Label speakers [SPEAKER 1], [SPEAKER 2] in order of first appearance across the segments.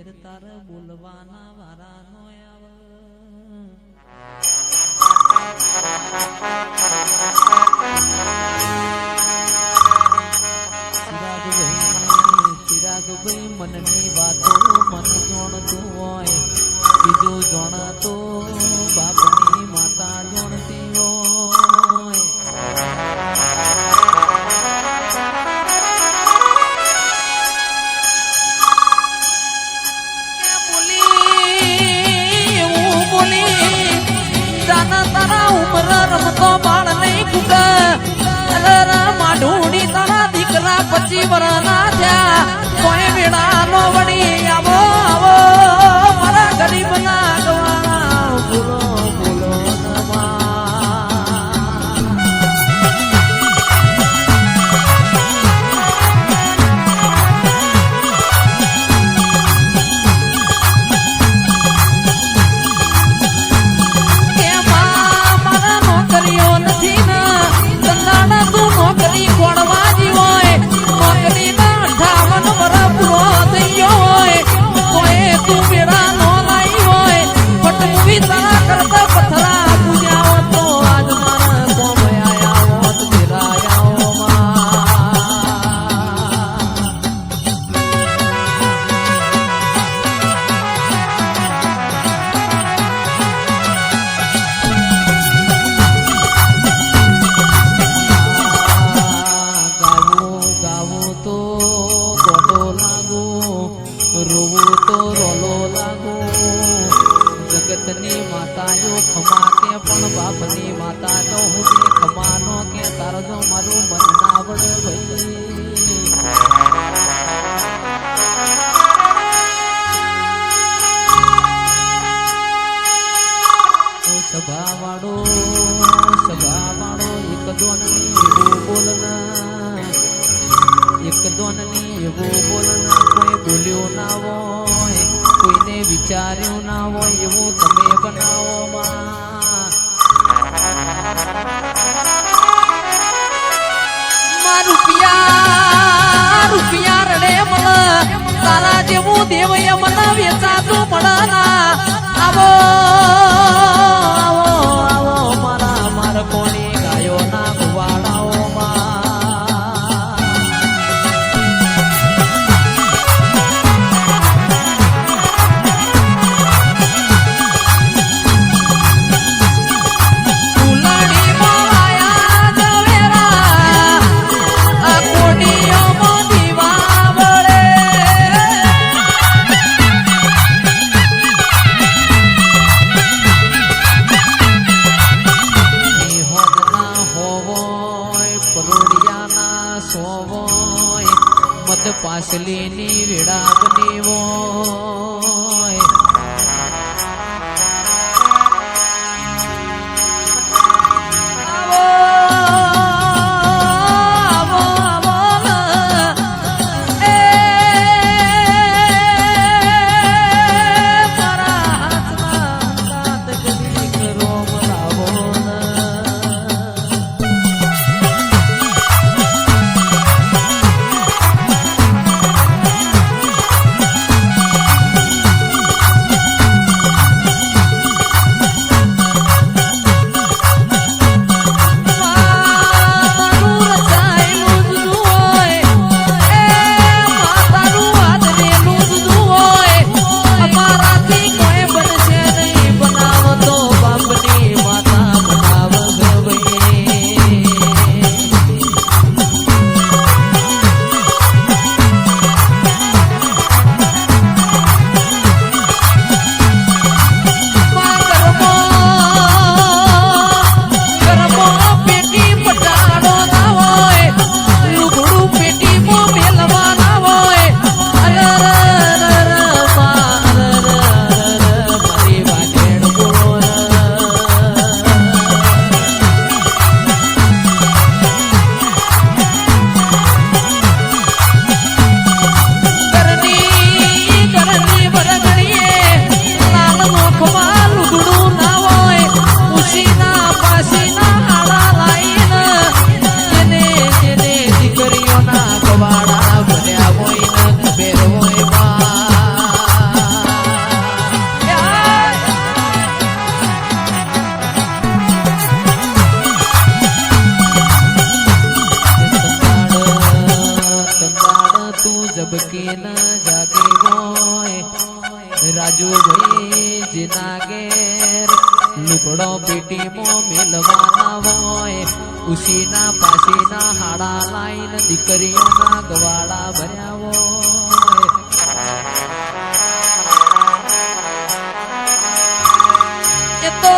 [SPEAKER 1] ફેર તાર બોલવાના વારા નો ચિરાગભાઈ મનની વાતો મન જોણતું હોય. બીજો જોણતો બાપની માતા જોણતી હોય. વિચાર્યું ના હોય એવું તમે બનાવો માં. રૂપિયા રૂપિયા રડે મળ તારા જેવું દેવ એ મને વેચાતું પડે આવો આવો. પાટલીની વેળા દીકરીઓના ગવાળા ભર્યા તો,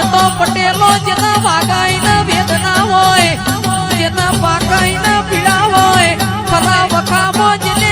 [SPEAKER 1] એ તો પટેલો જેના વાગાઈના વેદના હોય, જેના પાકાઈના પીડા હોય ખરા વખામાં જેને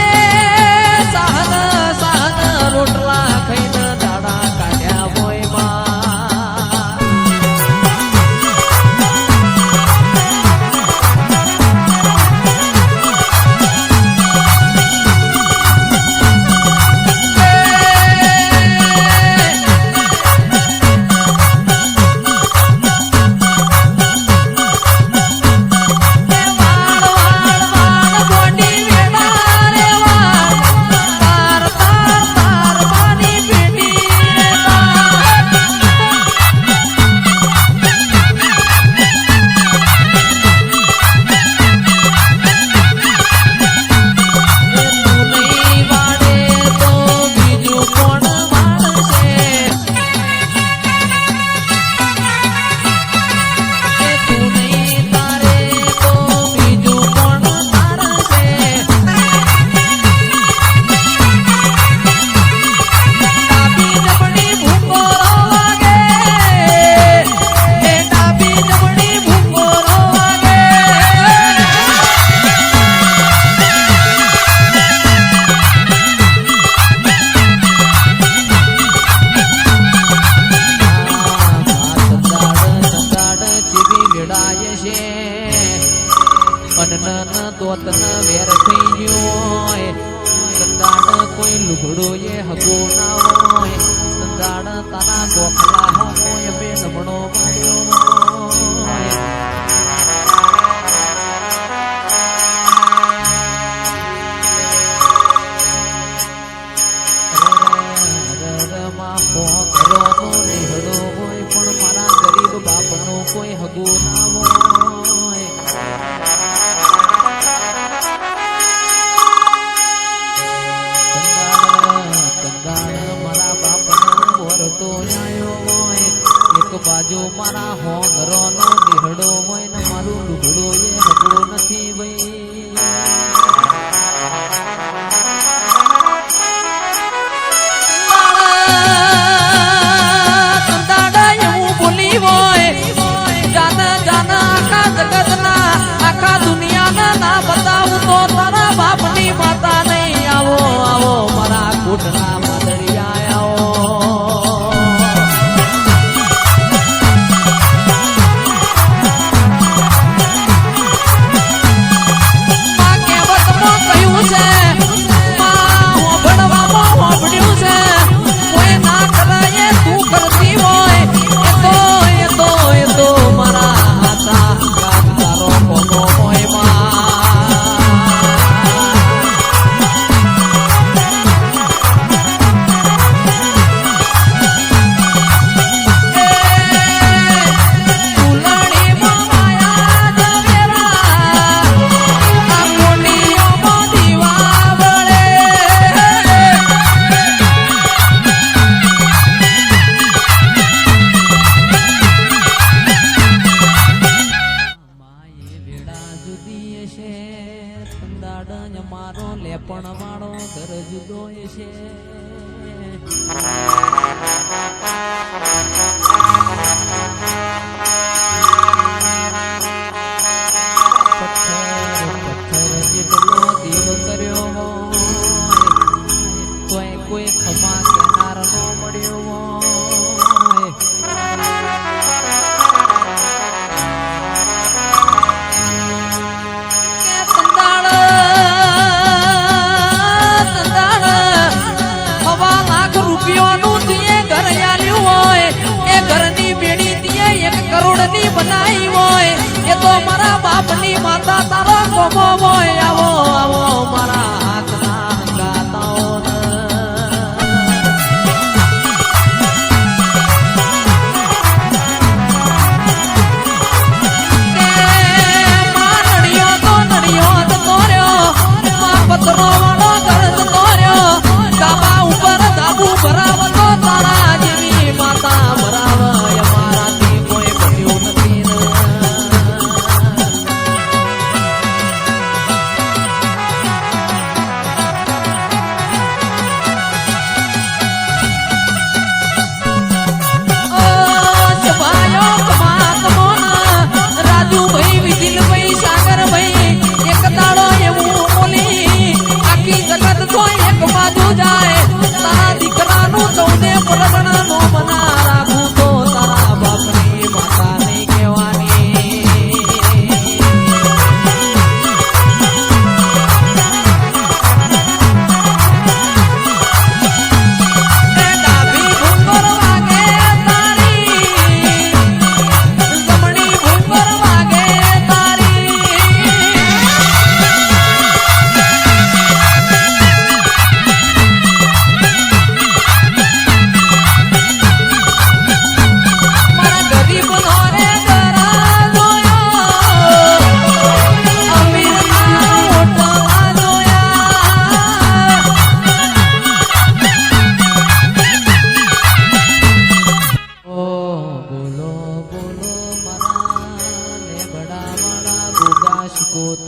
[SPEAKER 1] કોઈ હગુ ના હોય. કંગાળ મારા બાપના વરતો એક બાજુ મારા હો ઘરનો દીહડો હોય ને મારું લુગડો એ હગો નથી ભાઈ. વાંચનાર નો મળ્યો રૂપિયાનું જે હોય, એ ઘરની બેડી એક કરોડની બનાવી હોય, એ તો મારા બાપની માતા તારો ગોમો હોય. આવો આવો, મારા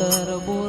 [SPEAKER 1] तरबो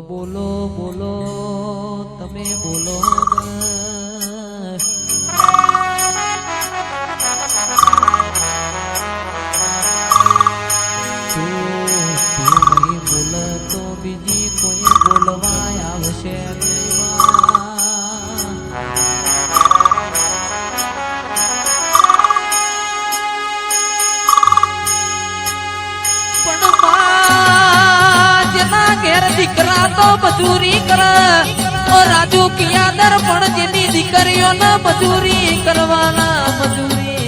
[SPEAKER 1] બોલો બોલો તમે બોલો તો મજૂરી કર. ઓ રાજુ કિયા પણ જેની દીકરીઓ ના મજૂરી કરવાના મજૂરી.